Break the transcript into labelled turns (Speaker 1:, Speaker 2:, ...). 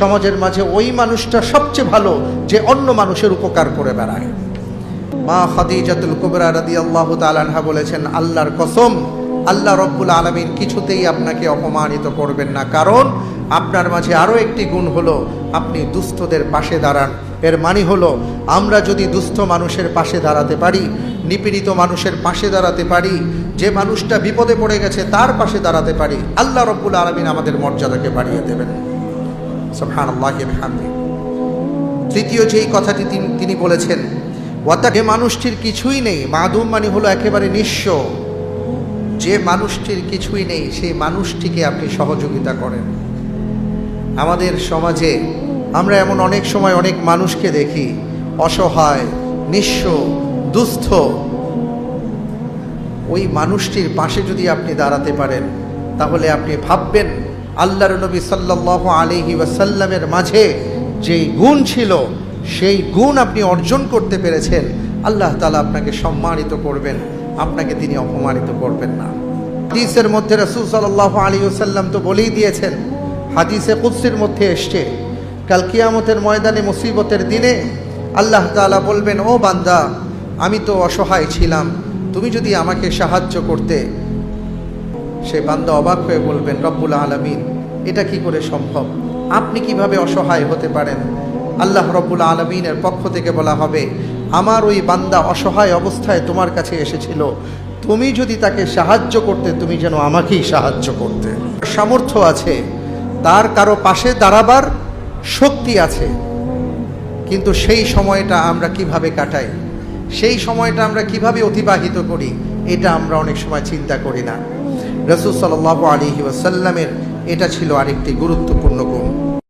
Speaker 1: সমাজের মাঝে ওই মানুষটা সবচেয়ে ভালো যে অন্য মানুষের উপকার করে বেড়ায়। মা খাদিজাতুল কুবরা রাদিয়াল্লাহু তাআলা আনহা বলেছেন, আল্লাহর কসম, আল্লাহ রব্বুল আলামিন কিছুতেই আপনাকে অপমানিত করবেন না। কারণ আপনার মাঝে আরও একটি গুণ হলো, আপনি দুস্থদের পাশে দাঁড়ান। এর মানে হলো, আমরা যদি দুস্থ মানুষের পাশে দাঁড়াতে পারি, নিপীড়িত মানুষের পাশে দাঁড়াতে পারি, যে মানুষটা বিপদে পড়ে গেছে তার পাশে দাঁড়াতে পারি, আল্লাহ রব্বুল আলামিন আমাদের মর্যাদাকে বাড়িয়ে দেবেন। বিহামদিহি তৃতীয় যেই কথাটি তিনি বলেছেন ওয়াতা যে মানুষটির কিছুই নেই, মাদুম মানে হলো একেবারে নিঃস্ব। যে মানুষটির কিছুই নেই, সেই মানুষটিকে আপনি সহযোগিতা করেন। আমাদের সমাজে আমরা এমন অনেক সময় অনেক মানুষকে দেখি, অসহায়, নিঃস্ব, দুস্থ। ওই মানুষটির পাশে যদি আপনি দাঁড়াতে পারেন, তাহলে আপনি ভাববেন আল্লাহর নবী সাল্লাহ আলিহি ওয়াসাল্লামের মাঝে যেই গুণ ছিল, সেই গুণ আপনি অর্জন করতে পেরেছেন, আল্লাহ তালা আপনাকে সম্মানিত করবেন, আপনাকে তিনি অপমানিত করবেন না। হাদিসের মধ্যে রসুল সাল্লাহ আলী ওসাল্লাম তো বলেই দিয়েছেন, হাদিসে কুৎসির মধ্যে এসছে, কাল কিয়ামতের ময়দানে মুসিবতের দিনে আল্লাহ তাআলা বলবেন, ও বান্দা, আমি তো অসহায় ছিলাম, তুমি যদি আমাকে সাহায্য করতে সে বান্দা অবাক হয়ে বলবেন, রব্বুল আলমিন, এটা কি করে সম্ভব? আপনি কীভাবে অসহায় হতে পারেন? আল্লাহ রব্বুল আলমিনের পক্ষ থেকে বলা হবে, আমার ওই বান্দা অসহায় অবস্থায় তোমার কাছে এসেছিল। তুমি যদি তাকে সাহায্য করতে, তুমি যেন আমাকেই সাহায্য করতে। সামর্থ্য আছে, তার কারও পাশে দাঁড়াবার শক্তি আছে। কিন্তু সেই সময়টা আমরা কীভাবে কাটাই? সেই সময়টা আমরা কীভাবে অতিবাহিত করি? এটা আমরা অনেক সময় চিন্তা করি না। রসুল সাল্লাহ আলী ওয়াসাল্লামের এটা ছিল আরেকটি গুরুত্বপূর্ণ গুণ।